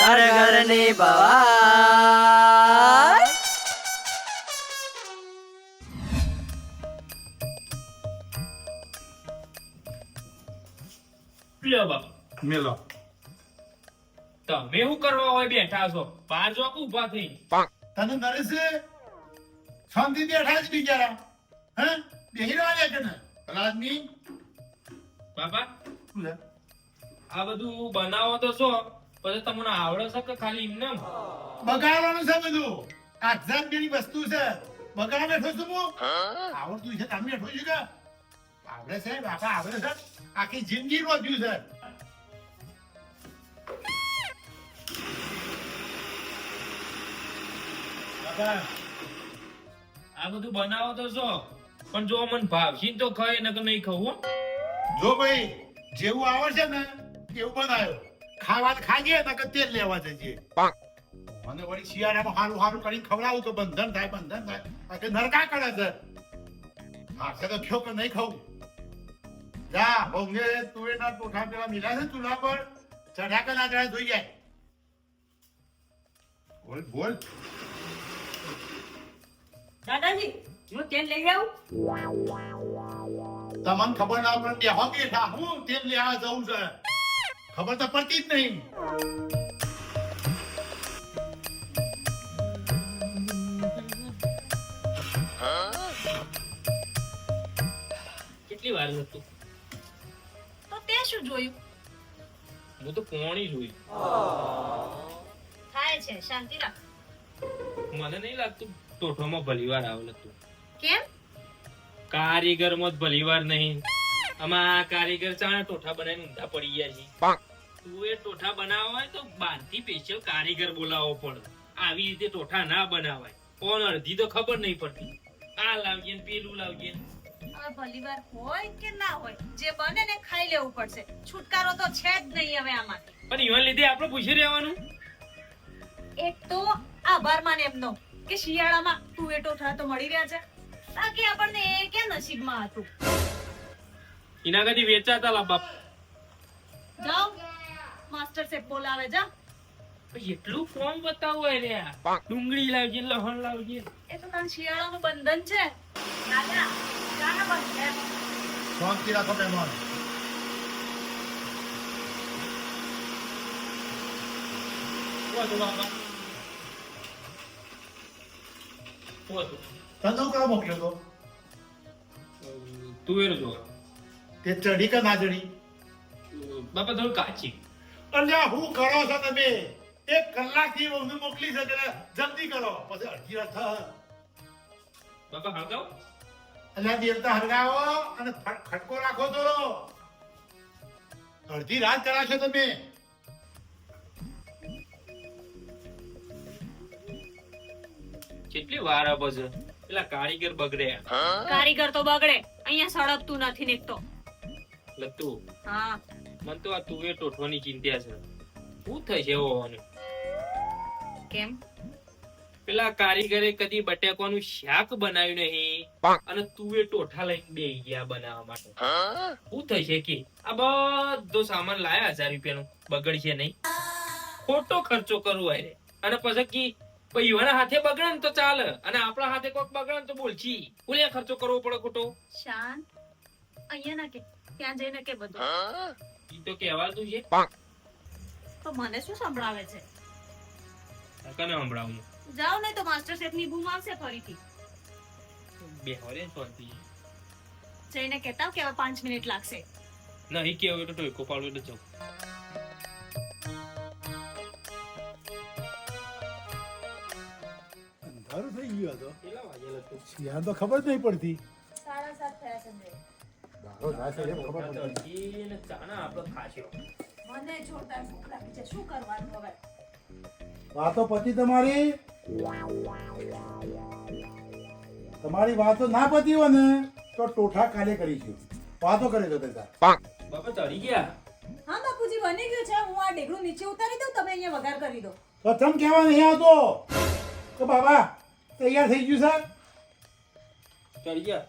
ઘર ઘરની ભવાઈ લ્યો બાપ. મેલો. તમે શું કરવા હોય બેઠા છો? બાર જો ઊભા થઈ તને નરેશ શાંતિ બેઠા જ બિચારા. હે? બેહી રહ્યા છે ને રાજની બાપા આ બધું બનાવો તો છો. પછી તમને આવડે છે કે ખાલી એમને બગાડવાનું છે બધું. આ જેની વસ્તુ છે. બગાડ બેઠો છું હું. આવડતું છે તમે બેઠો છું કે? આવડે છે બાપા આવડે છે. આખી જિંદગી રોજ્યું છે. આ બધું બનાવો તો છો. પણ જો મને ભાવશી તો ખાય ને કે નહીં ખાવું જો ભાઈ જેવું આવડશે ને એવું બનાવ્યો ખાવાનું ખાજે ને કે તેલ લેવા જઈએ. મને વળી શિયાળામાં હારું હારું કરીને ખવડાવું તો બંધન થાય બંધન થાય. કે નરકા કરે છે. હા તો થયો કે નહીં ખાવું? જા ભોંગે તુવેરના ટોઠા પેલા મિલા છે ચૂલા પર? ચઢ્યા કે ના ચઢ્યા જોઈ જાય. બોલ બોલ. દાદાજી હું તેલ લઈ આવું? તમને ખબર ના પડે બેહો બેઠા. હું તેલ લેવા જવું છે. ખબર તો પડતી જ નહીં. કેટલી વાર હતું તો? તે શું જોયું? હું તો કોણી જોયું. થાય છે શાંતિ રાખ. મને નહીં લાગતું ટોઠોમાં ભલીવાર આવેલ હતું કેમ? કારીગરમાં ભલીવાર નહીં. આમાં કારીગર ચાણા ટોઠા બનાવીને ઊંધા પડી ગયા છે. તું ટોઠા બનાવવા હોય તો બહારથી સ્પેશિયલ કારીગર બોલાવવો પડે. આવી રીતે ટોઠા ના બનાવાય. કોણ અડધી તો ખબર નહીં પડતી. આ લાવજે ને પેલું લાવજે. હવે ભલી વાર હોય કે ના હોય જે બને ને ખાઈ લેવું પડશે. છુટકારો તો છે જ નહીં હવે આમાંથી. પણ એવા લીધે આપણે પૂછી રહેવાનું. એક તો આભાર માને એમનો કે શિયાળામાં તુવેર ટોઠા તો મળી રહ્યા છે. બાકી આપણને એ કે નસીબમાં હતું? એના કદી વેચાતા લા બાપ. જાઓ. માસ્ટર શેફ બોલાવે જા એટલું ફોર્મ બતાવું હોય રે ડુંગળી લાવજે લહણ લાવજે. એ તો તાર શિયાળાનું બંધન છે. દાદા જાના બંધ છે. શાંતિ રાખો મહેમાન. શું હતું બાપા. શું હતું તને કામ મોકલ્યો તો તુવેર જો. તે ચડી કે ના ચડી બાપા થોડું કાચી. અલ્યા હું કરો છો તમે? એક કલાકથી વહુને મોકલી છે એટલે જલ્દી કરો. પછી અડધી રાત બાપા હળગાવ. અલ્યા દેવતા હળગાવો અને ખટકો રાખો તો અડધી રાત કરાશો તમે? કેટલી વાર આપો છે? પેલા કારીગર બગડે. કારીગર તો બગડે. અહીંયા સળગતું નથી નીકતો લતું. હા. મન તો આ તુવેર ટોઠવાની ચિંતા છે. શું થશે છે હોવાનું કેમ? પેલા કારીગરે કદી બટેકોનું શાક બનાવ્યું નહીં અને તુવે ટોઠા લઈને બે ગયા બનાવવા માટે. શું થશે કે આ બધો સામાન લાયા હજાર રૂપિયાનો? બગડશે નહીં. ખોટો ખર્ચો કરવો અરે અને પછી કી પૈવાના હાથે બગડે ને તો ચાલે. અને આપણા હાથે કોક બગડે ને તો બોલછી બોલ્યા ખર્ચો કરવો પડે ખોટો. શાંત. અહીંયા ના કે ત્યાં જઈને કે બધું. ઈ તો કહેવાતું છે? તો મને શું સંભળાવે છે? કને સંભળાવું જાઓ ને તો માસ્ટર શેફની બૂમ આવશે ફરીથી. બે હોરે ફરતી. જઈને કહેતા આવો કે હવે પાંચ મિનિટ લાગશે. નહીં કેવું તો ટોયકો પાડવું એટલે જાઉં. અંધારું થઈ ગયું હતો તું. ખબર જ નહીં પડતી. સાડા સાત થયા સંજય દાડો થાય એમ ખબર પડતી ને ચાના આપણો ખાશો મને જોરદાર ભૂખ લાગી છે. શું કરવાનું હવે? વાતો પતી તમારી? તમારી વાતો ના પતી હોય ને તો ટોઠા કાલે કરીશું. વાતો કરે તો તે તાર. બાપા ચડી ગયા? હા બાપુજી બની ગયું છે. હું આ ડેગડું નીચે ઉતારી દઉં તમે અહીંયા વઘાર કરી દો. તો તમ કહેવા નહીં આવતો? તો બાબા તૈયાર થઈ ગયું સર ચડી ગયા.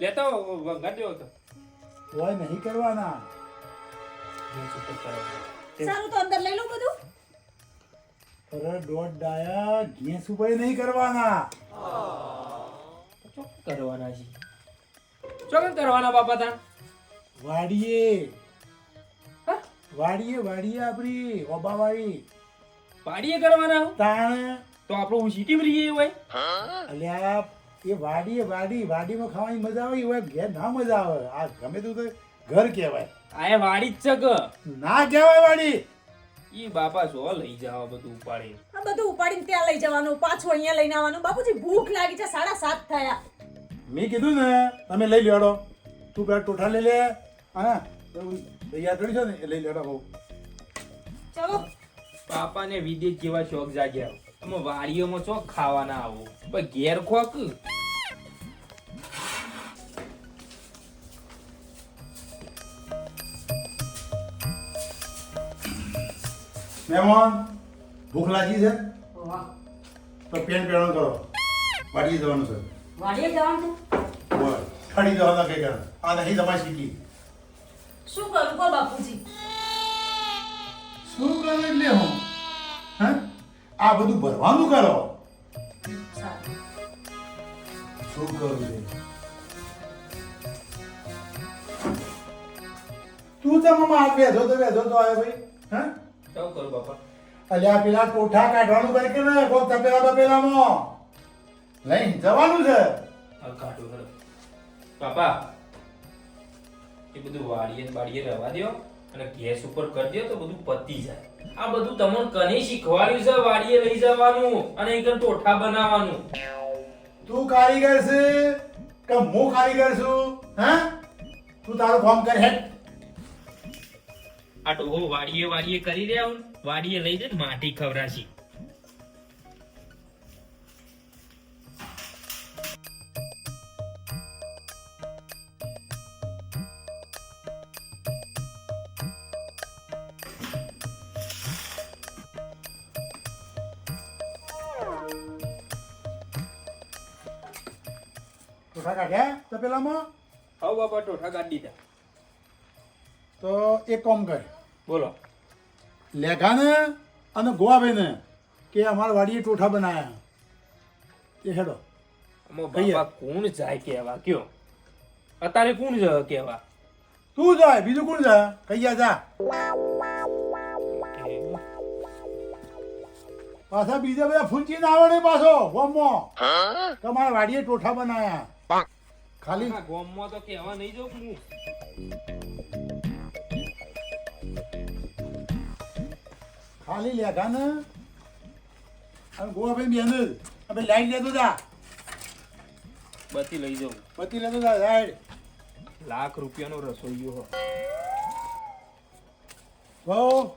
લેતા વઘાર દેવો તો. હોય નહીં કરવાના. સારું તો અંદર લઈ લઉં બધું. અરે દોઢ ડાયા ઘેસ ઉપર નહીં કરવાના. ચોક કરવાના છે. ચોક કરવાના બાપા તા. વાડીએ. હા? વાડીએ વાડીએ આપણી ઓબાવાળી. વાડીએ કરવાના? તાણ. તો આપણું હું સિટી રહીએ હોય. અલ્યા એ વાડીએ વાડી વાડીમાં ખાવાની મજા આવે એવા ઘેર ના મજા આવે. આ ગમે તું તો ઘર કહેવાય. આ એ વાડી જ છે કે? ના કહેવાય વાડી. ઈ બાપા સો લઈ જાવ બધું ઉપાડી આ બધું ઉપાડીને ત્યાં લઈ જવાનું પાછું અહીંયા લઈને આવવાનું. બાપુજી ભૂખ લાગી છે સાડા સાત થયા. મેં કીધું ને તમે લઈ લેડો. તું પેલા ટોઠા લઈ લે. હા તૈયાર કરી છો ને એ લઈ લેડો બહુ. ચલો. પાપાને વિદેશ જેવા શોખ જાગ્યા. અમે વાડીઓમાં ચો ખાવાના આવો. પણ ઘેર ખોક. મહેમાન ભૂખ લાગી છે? તો પેન પેણ કરો. વાડીએ જવાનું છે. વાડીએ જવાનું? બોલ ખડી જવાના કઈ કર આ નહીં તમારી સીટી શું કરું કો બાપુજી? શું કરું એટલે હે? આ બધું ભરવાનું કરો. શું કરું તું તું મમ્મા આ બેઠો તો વેધો તો આવ્યો ભાઈ. હે? કેવું કરું બાપા? અલ્યા પેલા કોઠા કાઢવાનું કરી કે ને કોક તપેલા બપેલામાં. લઈને જવાનું છે. આ કાઢું ખરો બાપા એ બધું વાડીએ બાડીએ રહેવા દ્યો અને ગેસ ઉપર કરી દો તો બધું પતી જાય. આ બધું તમને કને શીખવાડ્યું છે? વાડીએ લઈ જવાનું અને એક ટોઠા બનાવવાનું. તું કારીગર છે કે હું કારીગર છું હા? તું તારું કામ કર હેડ. આ તો વાડીએ વાડીએ કરી રહ્યા હું. વાડીએ લઈ જઈને માટી ખવરાશી કોઠા કાઢ્યા તપેલામાં આવ બાપા ટોઠા કાઢી દીધા. તો એક કોમ કર. બોલો. લેઘાને અને ગોવાભાઈને કે અમારા વાડીએ ટોઠા બનાયા. એ હેડો. બાપા કોણ જાય કેવા? કયો? અત્યારે કોણ જાય કેવા? તું જાય બીજું કોણ જાય? કૈયા જા. પાછા બીજા બધા ફૂંચી ના આવડે પાછો ગોમમાં તમારા વાડીએ ટોઠા બનાયા. ખાલી? ગોમમાં તો કેવા નહીં જાઉં હું. ખાલી લેઘાને અને ગોવાભાઈ બેન જ. હવે લાઈન લેતો જા. બતી લઈ જાઉં. પતિ લેતો જા સાઈડ લાખ રૂપિયાનો રસોઈયો હો.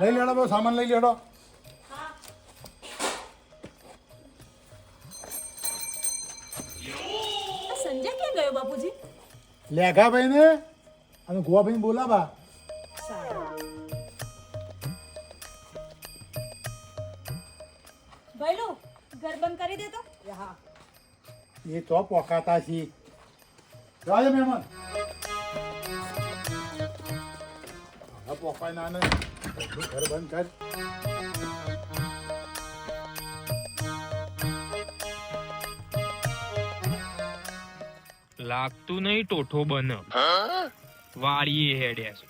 લઈ લેડો સામાન લઈ લેડો. બાપુજી? લેઘાભાઈ ને અને ગોવાભાઈ બોલાવા. ભાઈલું ઘર બંધ કરી દેતો હા. એ તો પોકાતા છે. રાજ મહેમાન. પોકાય ના ને. ઘર બંધ કર. લાગતું નહીં ટોઠો બન. વાળીએ હેડ્યા છે.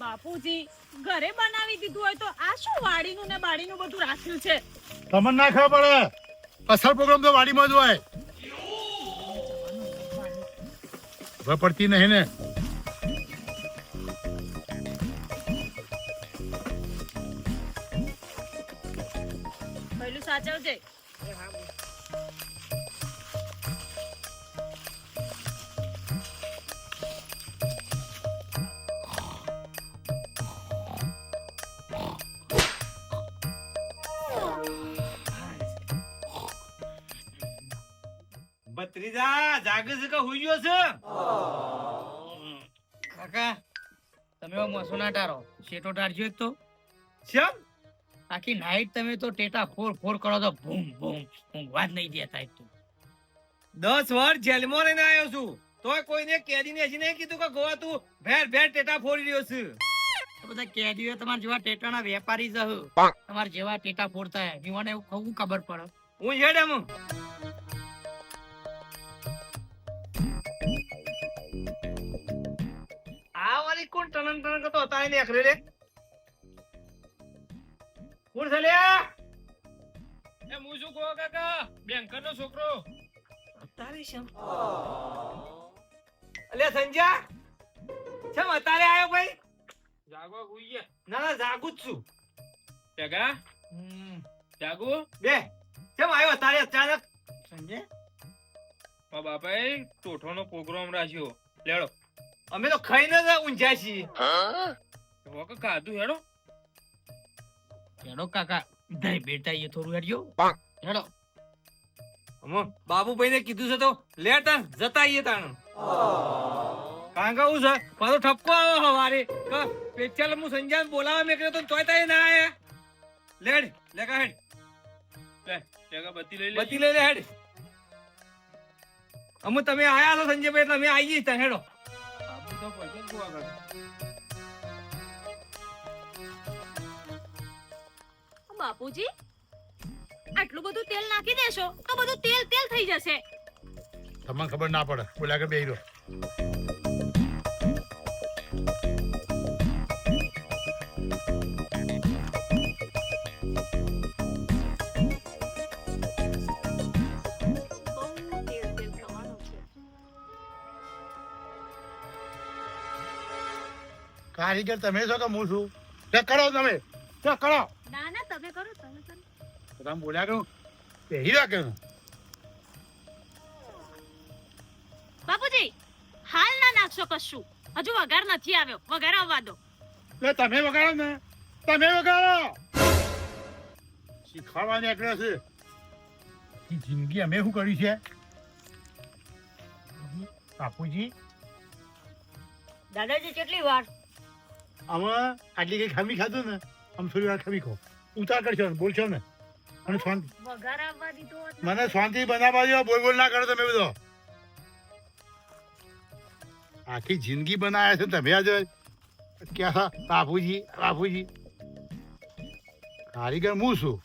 બાપુજી ઘરે બનાવી દીધું હોય તો આ શું વાડીનું ને બાડીનું બધું રાખ્યું છે? તમને ના ખબર પડે. અસલ પ્રોગ્રામ તો વાડીમાં જ હોય. પડતી નહીં ને. હુઈ ગયો છે? કાકા તમે મસો ના ટારો શેટો ટારજો એક તો? શેમ? આખી નાઈટ તમે તો ટેટા ફોર ફોર કરો તો ભૂમ ભૂમ ઊંઘવા જ નહીં દેતા એક તો. દસ વાર જેલમાં રહીને આવ્યો છું. તોય કોઈને કેદીને હજી નહીં કીધું કે ગોવા તું ભેર ભેર ટેટા ફોડી રહ્યો છે. બધા કેદીઓ તમારા જેવા ટેટાના વેપારી જ તમારા જેવા ટેટા ફોડતા હે. જીવાને એવું ખબર પડે. હું છે ડેમો ટનન ટનન કરતો હતા એને એકરે લે કોણ છે લે એ હું શું કહો કાકા? બેંકર નો છોકરો. તારે શમ? અલે સંજય છે અત્યારે આવ્યો ભાઈ? જાગો ગુઈએ ના ના જાગું જ છું. જગા જાગુ? બે. કેમ આવ્યો અત્યારે અચાનક? સંજય બાપા ટોઠો નો પ્રોગ્રામ રાખ્યો. લેડો. અમે તો ખાઈને જ ઊંઝ્યા છીએ વખત કાધું હેડો. હેડો કાકા. દઈ બેટા એ થોડું હેડજો. હેડો. અમો બાબુભાઈ ને કીધું છે તો લે તાન જતા આઈએ તાણ. કારણ કે હું છે? મારો ઠપકો આવો હવારે. કે પેચાલ હું સંજાન બોલાવા મેં તો તોય તાય ના આયા. લેડ લે કા હેડ. બત્તી લઈ લે. બત્તી લઈ લે હેડ. અમુ તમે આયા છો સંજયભાઈ એટલે અમે આવી તાણ હેડો. તો પૈસા ગોવા કરે બાપુજી, આટલું બધું તેલ નાખી દેશો તો બધું તેલ તેલ થઈ જશે. તમને ખબર ના પડે. બોલ્યા કે બેહી રહ્યો કારીગર તમે છો કે હું છું? ચેક કરો તમે. ચેક કરો. ના ના તમે કરો તમે કરો. તો તમે બોલ્યા કરું. પહેરી રાખે બાપુજી હાલ ના નાખશો કશું. હજુ વઘાર નથી આવ્યો. વઘાર આવવા દો. લે તમે વગાડો ને. તમે વગાડો શીખવાડવા નીકળ્યો છે. જિંદગી અમે શું કર્યું છે? બાપુજી. દાદાજી કેટલી વાર? આમાં આટલી કઈ ખામી ખાધું ને આમ થોડી વાર ખામી ખો ઉતાર કરશો ને બોલશો ને અને શાંતિ. મને શાંતિ બનાવવા દો બોલ બોલ ના કરો તમે બધો. આખી જિંદગી બનાવ્યા છે તમે આજે. ક્યાં બાપુજી બાપુજી. કારીગર હું છું?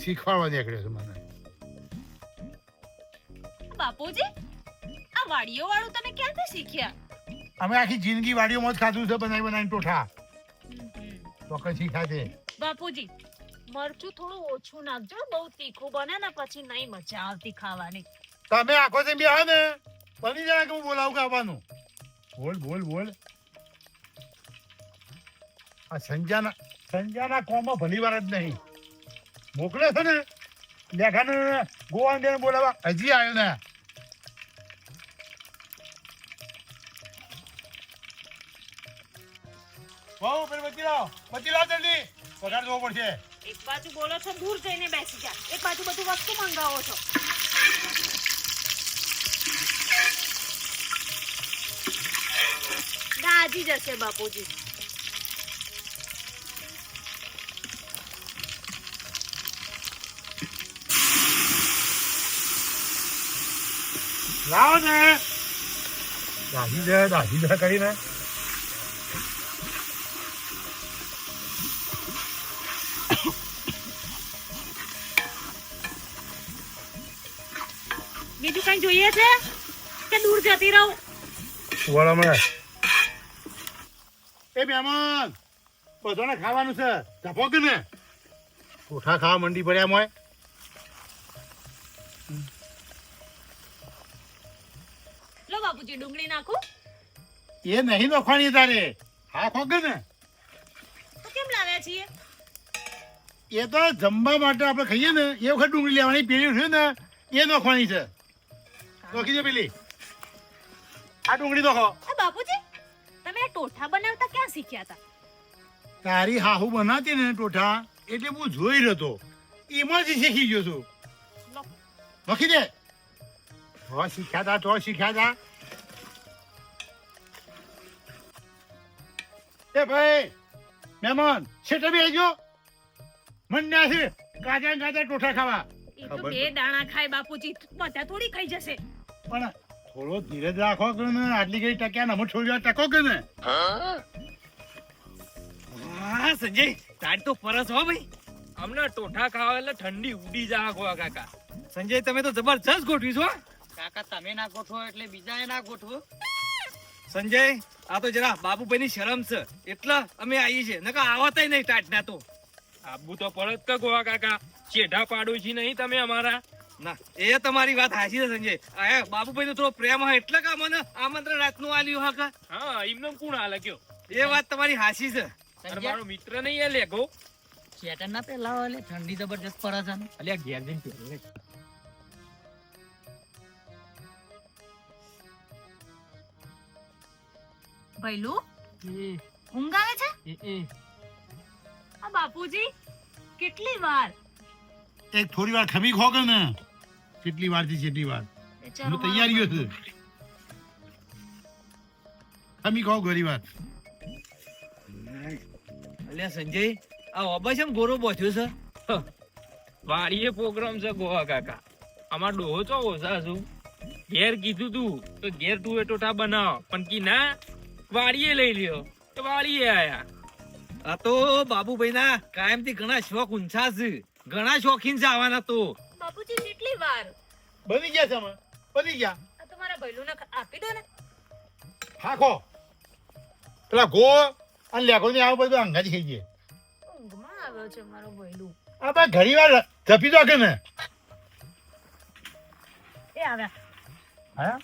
શીખવાડવા નીકળ્યો છે મને. બાપુજી આ વાડીઓ વાળું તમે ક્યાંથી શીખ્યા? અમે આખી જિંદગી વાડીઓમાં જ ખાધું છે બનાવી બનાવીને ટોઠા. ચોકસી ખાતે બાપુજી મરચું થોડું ઓછું નાખજો બહુ તીખું બને ને પછી નહીં મજા આવતી ખાવાની. તમે આખો થી બેહો ને બની જાય કે હું બોલાવું ખાવાનું? બોલ બોલ બોલ. આ સંજાના સંજાના કોમમાં ભલી વાર જ નહીં. મોકલે છે ને લેખાને ગોવાન બોલાવા હજી આવ્યો ને. બહુ પેલી બચી લાવ. બચી લાવ જલ્દી. પગાર જોવો પડશે. એક બાજુ બોલો છો દૂર જઈને બેસી જા. એક બાજુ બધું વસ્તુ મંગાવો છો. દાજી જશે બાપુજી. લાવો ને. દાજી જાય દાજી જાય કરીને. કઈ જોઈએ છે? કે દૂર જતી રહું? વળો મળે. એ મહેમાન બધાને ખાવાનું છે. ધપો કે ને? કોઠા ખાવા મંડી પડ્યા મોય. લો બાપુજી ડુંગળી નાખું. એ નહીં નખવાની તારે. હા ખોકે ને? તો કેમ લાવ્યા છીએ? એ તો જમવા માટે આપણે ખાઈએ ને એ વખત ડુંગળી લેવાની પેલી છે ને એ નોખવાની છે. નોખી દે પેલી. આ ડુંગળી નખો. આ બાપુજી તમે ટોઠા બનાવતા ક્યાં શીખ્યા હતા? તારી હાહુ બનાવતી ને ટોઠા એટલે હું જોઈ રહ્યો એમાં જ શીખી ગયો છું. લખી દે. તો શીખ્યા તા તો શીખ્યા તા. એ ભાઈ મહેમાન છેટે બી આવજો મન ના છે ને કાચા ટોઠા ખાવા. એ તો બે દાણા ખાય બાપુજી બધા થોડી ખાઈ જશે. પણ થોડો ધીરજ રાખો કે ને આટલી ગઈ ટક્યા નમો છોડ્યો ટકો કે ને? હા સંજય તાર તો પરસ હો ભાઈ. હમણાં ટોઠા ખાવા એટલે ઠંડી ઉડી જા ગોવા કાકા. સંજય તમે તો જબરજસ્ત ગોઠવી છો કાકા તમે ના ગોઠવો એટલે બીજા ના ગોઠવો. સંજય આ તો જરા બાબુભાઈ ની શરમ છે. એટલે અમે આવીએ છીએ. નકા આવતા નહીં તાટ ના તો. આબુ તો પડત કે ગોવા કાકા? ચેઢા પાડોશી નહીં તમે અમારા. ના એ તમારી વાત હાચી છે સંજય. આ બાબુભાઈ નો થોડો પ્રેમ હોય એટલે કે મને આમંત્રણ રાતનું આલ્યું હા કા? હા એમને કોણ હાલે કયો? એ વાત તમારી હાચી છે. અને મારો મિત્ર નહીં એ લેગો સ્વેટર ના પેલા એટલે ઠંડી જબરજસ્ત પડે છે અલ્યા ઘેર જઈને પહેરે. ભૈલું ઊંઘ આવે છે. આ બાપુજી કેટલી વાર? એક થોડી વાર ખમી ખો કે ને? કેટલી વારથી કેટલી વાર? હું તૈયારીઓ છે તમે કહો ગરી વાત અલ્યા સંજય આ ઓબા છે ગોરો બોધ્યો છે? વાડીએ પ્રોગ્રામ છે ગોવા કાકા. અમાર ડોહો ચો ઓછા છું. ઘેર કીધું તું તો ઘેર તું એ ટોટા બનાવ. પણ કી ના વાડીએ લઈ લ્યો. તો વાડીએ આયા. આ તો બાબુભાઈ ના કાયમથી ઘણા શોખ ઊંચા છે. ઘણા શોખીન છે આવાના તો. બાપુજી કેટલી વાર. બની ગયા છે અમે. બની ગયા. આ તો મારા ભૈલુને આપી દો ને. હાખો પેલા ગો અને લેખો ને આવું બધું અંગાજી થઈ ગયે ઊંઘમાં આવ્યો છે મારો ભૈલું આ બા ઘણી વાર જપી દો કે ને? એ આવ્યા હા?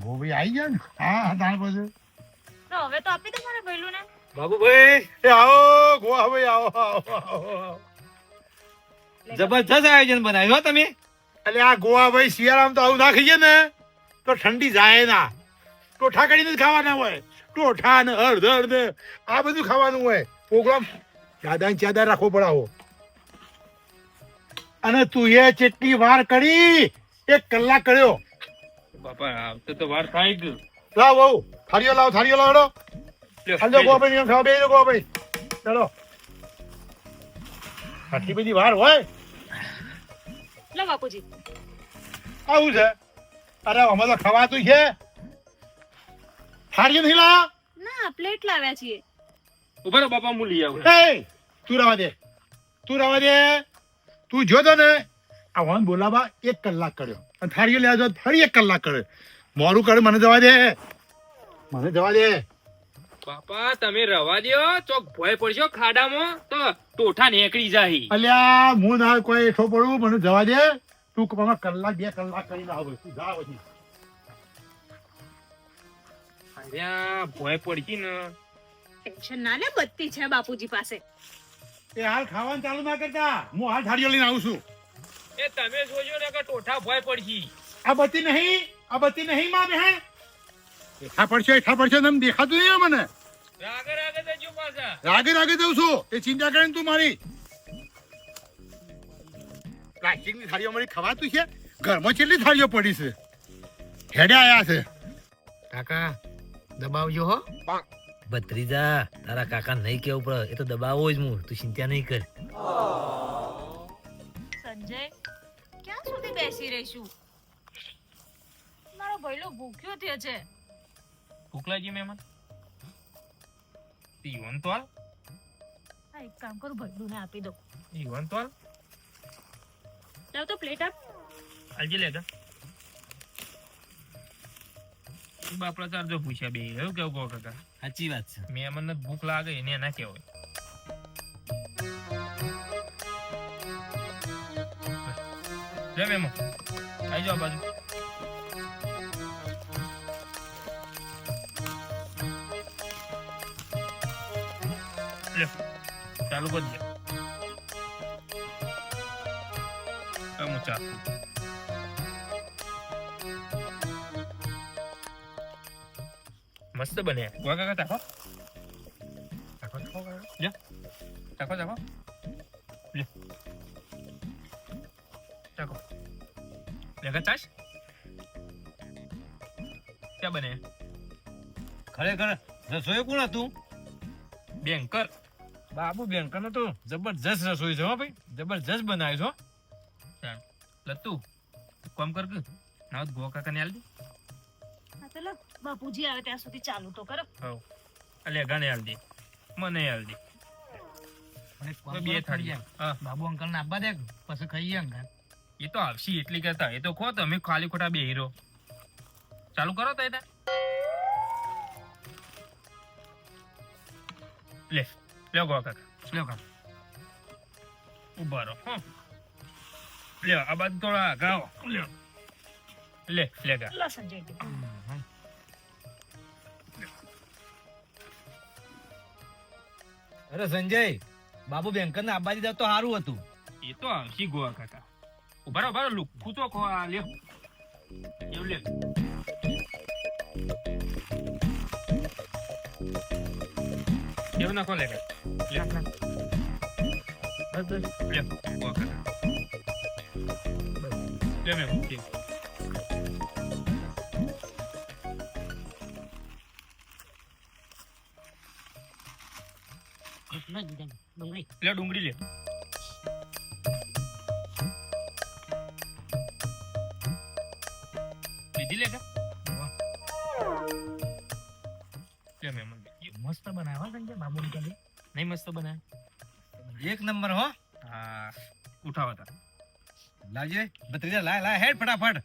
ગો આવી ગયા ને? હા હા તાર પછી. હવે તો આપી દો મારા ભૈલુને બાબુભાઈ. એ આવો ગોવા ભાઈ આવો આવો આવો. જબરજસ્ત આયોજન બનાવ્યું તમે. એટલે આ ગોવા ભાઈ શિયાળામાં તો આવું ના ખાઈએ ને તો ઠંડી જાય ના. ટોઠા કરીને જ ખાવાના હોય. ટોઠા ને હળદર ને આ બધું ખાવાનું હોય. પ્રોગ્રામ ચાદા ને ચાદા રાખવો પડાવો અને તું એ ચેટલી વાર કરી એક કલાક કર્યો. બાપા આવતો તો વાર થાય ગયું લાવ બહુ થાળીઓ લાવ થાળીઓ લાવડો. હાલો ગોવા ભાઈ ખાવા બે ગોવા ભાઈ ચલો આટલી બધી વાર હોય? લો બાપુજી. આવું છે? અરે અમે તો ખવાતું છે. થાળીઓ નથી લાયા? ના પ્લેટ લાવ્યા છીએ. ઊભા રહો બાપા હું લઈ આવું. એ તું રવા દે. તું રવા દે. તું જોતો ને આ વન બોલાવા એક કલાક કર્યો. અને થાળીઓ લેવા જો ફરી એક કલાક કર્યો. મોરું કરે મને જવા દે. મને જવા દે. બાપા તમે રવા દો ચોક ભય પડશો ખાડામાં તો ટોઠા નીકળી જાય અલ્યા હું ના કોઈ એઠો પડું મને જવા દે. તું કપામાં કલાક બે કલાક કરીને આવ તું જા પછી. અલ્યા ભય પડશી ને. ટેન્શન ના લે બત્તી છે બાપુજી પાસે. એ હાલ ખાવાનું ચાલુ ના કરતા. હું હાલ થાળીઓ લઈને આવું છું. એ તમે જોજો ને કે ટોઠા ભય પડશી. આ બત્તી નહીં આ બત્તી નહીં માં બહેન એઠા પડશે એઠા પડશે ને દેખાતું નહીં મને. રાગે રાગે જજો પાછા. રાગે રાગે જઉં છું. એ ચિંતા કરે તું મારી. પ્લાસ્ટિકની થાળીઓ મારી ખવાતું છે? ઘરમાં કેટલી થાળીઓ પડી છે? હેડે આયા છે. કાકા દબાવજો હો. ભત્રીજા તારા કાકા નહીં કેવું પડે. એ તો દબાવો જ હું તું ચિંતા નહીં કર. સંજય ક્યાં સુધી બેસી રહીશું? મારો ભૈલો ભૂખ્યો થયો છે. ભૂખલાજી મહેમાન? ઈવન તો હાલ. હા એક કામ કરું ભૈલુને આપી દો ઈવન તો હાલ. લાવ તો પ્લેટ આપ. આજે લેગા બાપડા ચાર જો પૂછ્યા બે એવું કેવું કહો કાકા? સાચી વાત છે. મહેમાન ને ભૂખ લાગે એને એના કહેવાય. લે મેમો આવી જાઓ બાજુ. લે ચાલુ કરજે. હું ચા. મસ્ત બને. ગોવા કાકા ચાખો. ચાખો ચાખો લે. ચાખો ચાખો. લે. ચાખો. લેગા ચાશ. ક્યાં બને. ખરેખર રસોઈ કોણ હતું? બેંકર. બાબુ બેંકર નો તો જબરજસ્ત રસોઈ છે હો ભાઈ. જબરજસ્ત બનાવ્યું છો ચાલ લત્તુ કોમ કર કે નાવ ગો કાકા ને આલ દે. હા તો લો બાપુજી આવે ત્યાં સુધી ચાલુ તો કરો. હવ. અલે ગાને આલ દે. મને આલ દે. એક કામ તો કરો, બે થાળી બાબુ અંકલ ને આપવા દે પછી ખાઈએ અંકલ. એ તો આવશે એટલી કરતા. એ તો ખો તમે ખાલી ખોટા બે હીરો. ચાલુ કરો તો એને લે ગો કાકા લ્યો કાકા ઊભા રહો હો લે આ બાજુ થોડા લે લે લે લો સંજય અરે સંજય બાબુ બેંકર ને આપવા દીધા તો સારું હતું એ તો આવશે ગોવા કાકા ઊભા રહો ઊભા રહો લુખું તો ખો આ લ્યો એવું લે એવું નાખો લે લે મેમ ઠીક. લે ડુંગળી લે નંબર હો. હા ઉઠાવો તા લાવજે. ભત્રીજા લાય લાય હેડ ફટાફટ.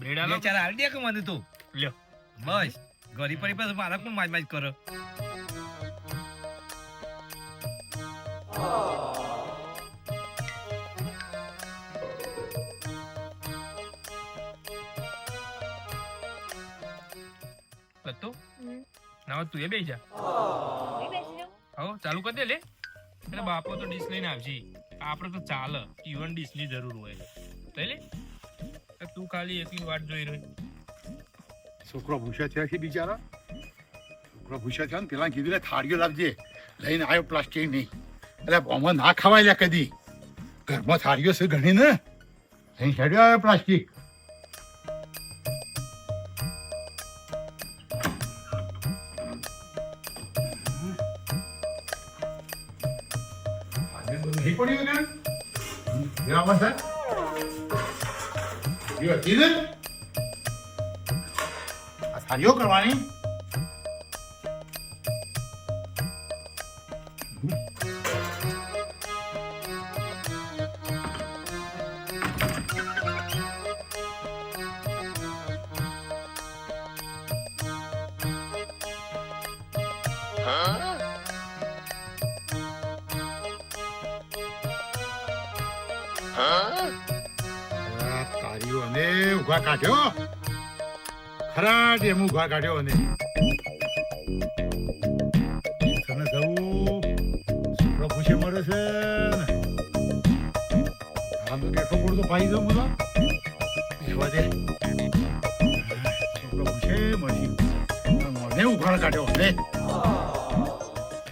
બ્રેડ આલો દે કે? મને તું. લ્યો. બસ. ગરી પડી પછી મારા પણ માજ માજ કરો ના તું એ બેસી જા. હો ચાલુ કરી દે લે. એટલે બાપો તો ડીશ લઈને આવશે આપણે તો ચાલે ઇવન ડીશની જરૂર હોય. લઈ તો ખાલી એકલી વાટ જોઈ રહી. છોકરો ભૂસ્યા થયા છે બિચારા. છોકરો ભૂસ્યા થયા ને પેલા કીધું ને થાળીઓ લાવજે. લઈને આવ્યો પ્લાસ્ટિક નહીં એટલે આમાં ના ખવાય લે કદી. ઘરમાં થાળીઓ છે ઘણી ને. અહીં હેડ્યો આવ્યો પ્લાસ્ટિક આજે બધું નહીં પડ્યું ને? બરાબર છે એ હતી ને આ થાળીઓ કરવાની ખરા હું ઘા કાઢ્યો અને તને જવું છોકરો પૂછે મળે છે આમ તો કેટલો પૂરતો ભાઈ દઉં બધા બેસવા દે. છોકરો પૂછે મળશે. મને ઉઘાડ કાઢ્યો ને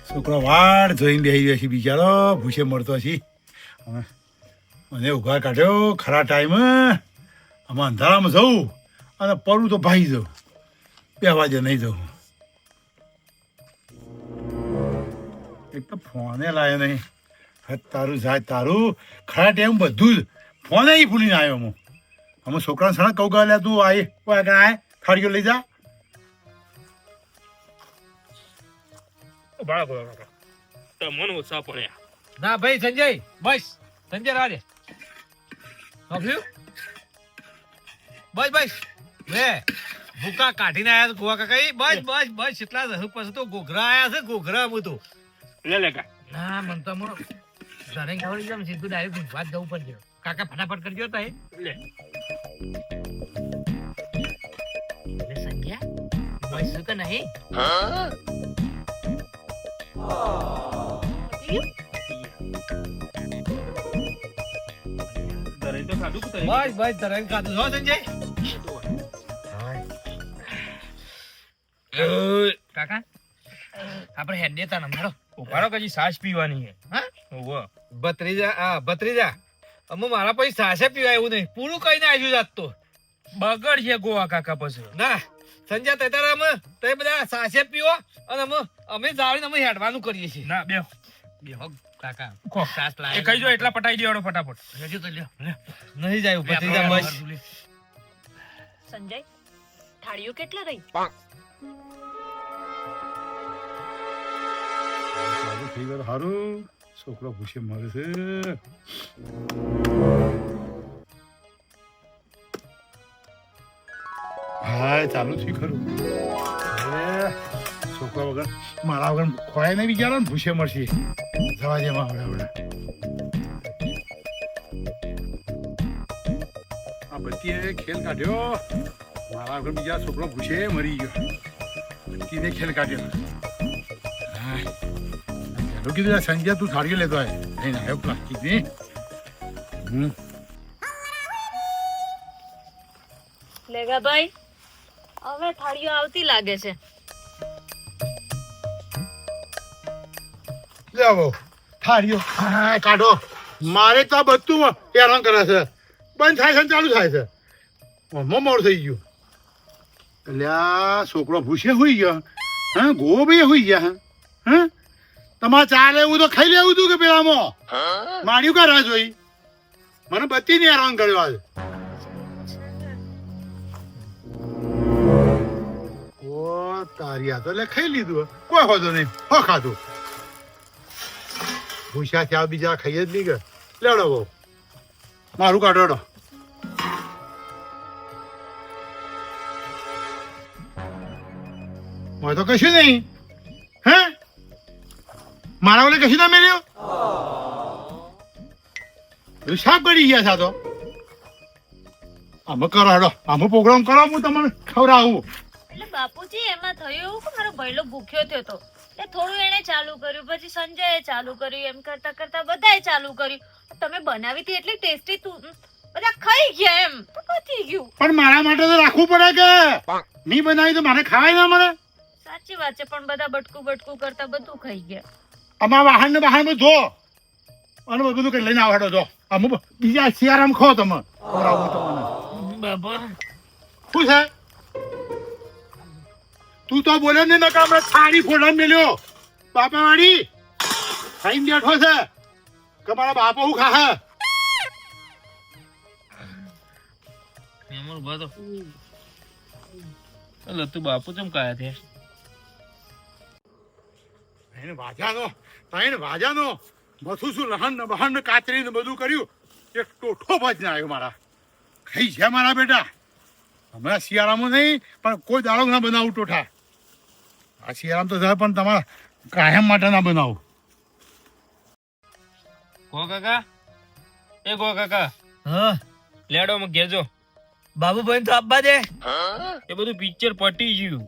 છોકરો વાડ જોઈને બેસી છે, બિચારો. ભૂસે મળતો છે. અને ઉઘાડ કાઢ્યો, ખરા ટાઈમે આમાં અંધારામાં જવું અને પડું તો ભાઈ જવું. બે વાગે નહીં જવું. એક તો ફોને લાયો નહીં. હા તારું જાય તારું. ખરા ટાઈમ બધું જ. ફોને ય ભૂલીને આવ્યો હું. અમે છોકરાને સણા કહું ગયા તું આય કોઈ આગળ આય. થાળીઓ લઈ જા. તમને પડ્યા. ના ભાઈ સંજય બસ. સંજય રાજે. બસ બસ. લે ભૂકા કાઢીને આયા છે ગોવા કાકા. બસ બસ બસ. એટલા જ પાસે તો ઘોઘરા આયા છે ઘોઘરા તો. લે લે કા ના મન તો હમણાં ઘરે ખાવડી જમ સીધું ડાયરેક્ટ વાત જવું પડશે કાકા ફટાફટ કરજો તો લે. કે નહીં? બસ બસ ધરાઈ ખાધું. હો સંજય. આપણે ના મારો. ઊભા રહો કે હજી પીવાની હે? હા? ભત્રીજા આ ભત્રીજા. અમે મારા પછી સાસે પીવાય એવું નહીં. પૂરું કઈને આવ્યું જાત તો. બગડ છે ગોવા કાકા પછી. ના સંજય તે તારા અમે તે બધા સાસે પીવો અને અમે અમે જાળીને અમે હેડવાનું કરીએ છીએ. ના બે બેહો કાકા. ખો. સાસ એ લાય કહી દો એટલા પટાઈ દેવાનો ફટાફટ. લેજો તો લ્યો. નહીં જાય ભત્રીજા બસ. સંજય થાળીઓ કેટલા રહી? ચાલુ ગયું સારું છોકરો ભૂસે મરે છે હા ચાલુ છે ખરું છોકરા વગર મારા વગર ખોવાય નહીં બિચારો ને ભૂસે મળશે જવા દે માં આવડે આ બત્તીએ ખેલ કાઢ્યો મારા વગર બીજા છોકરો ભૂસે મરી ગયો બત્તીને ખેલ કાઢ્યો પેલું કીધું સંજય તું થાળીઓ લેતો આય નહીં આવ્યો પ્લાસ્ટિકની હમ લેગા ભાઈ હવે થાળીઓ આવતી લાગે છે લેવો થાળીઓ હા કાઢો મારે તો બધું હેરાન કરે છે બંધ થાય છે ને ચાલુ થાય છે ઓમાં મોડ થઈ ગયું એટલે આ છોકરો ભૂસે હોઈ ગયો હા ગો ભાઈ હોઈ ગયા હા તમારે ચા લેવું તો ખાઈ લેવું તું કે પેલામાં માર્યું કા રાહ જોઈ? મને બધી ને હેરાન કર્યો આજે ઓ તારી આ તો એટલે ખાઈ લીધું કોઈ હોતો નહીં. હો ખાધું. ભૂસ્યા ચા બીજા ખાઈએ જ નહીં કે. લેડો બહુ. મારું કાઢો હેડો. તો કશું નહીં. મારા ઓલે કશું ના મેળ્યો બધું કરી ગયા છે આમાં કરો હેડો. આમાં પ્રોગ્રામ કરો હું તમને ખવડાવું. એટલે બાપુજી એમાં થયું એવું કે મારો ભૈલો ભૂખ્યો થયો તો? એટલે થોડું એને ચાલુ કર્યું પછી સંજયે ચાલુ કર્યું એમ કરતા કરતા બધાએ ચાલુ કર્યું. તમે બનાવી હતી એટલી ટેસ્ટી તું બધા ખાઈ ગયા એમ. પતી ગયું. પણ મારા માટે તો રાખવું પડે કે? નહીં બનાવી તો મારે ખાવાય ના મળે? સાચી વાત છે પણ બધા બટકું બટકું કરતા બધું ખાઈ ગયા. અમારા વાહન ને વાહન જો. અને બધું કઈ લઈને આવડો જો. અમુક બીજા શિયારામ ખો તમે. શું છે? તું તો બોલે ને નકા હમણાં થાળી ફોડા મેલ્યો. બાપા વાળી ખાઈને બેઠો છે. કે મારા બાપા હું ખા એમાં ઊભા તો. એટલે તું બાપુ ચમ કાયા છે? એને ભાજાનો ભાજાનો મથું શું લહણ ને બહણ ને કાતરી ને બધું કર્યું. એક ટોઠો ભજ ના આવ્યો મારા. ખાઈ છે મારા બેટા. હમણાં શિયાળામાં નહીં પણ કોઈ દાડો ના બનાવું ટોઠા. આ શિયાળામાં તો જાય પણ તમારા કાયમ માટે ના બનાવું. ગો કાકા. એ ગો કાકા. હા. લેડો માં ઘેરજો બાબુભાઈ તો આપવા દે. એ બધું પિક્ચર પટી ગયું.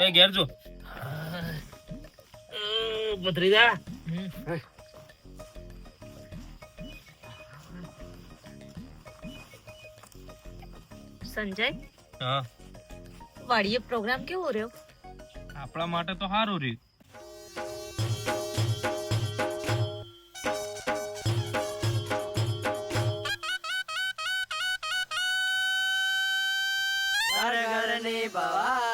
એ ઘેરજો. ભત્રીજા સંજય? હા. વાડીએ પ્રોગ્રામ કેવો રહ્યો? આપણા માટે તો સારું રહ્યું. ઘર ઘરની બવા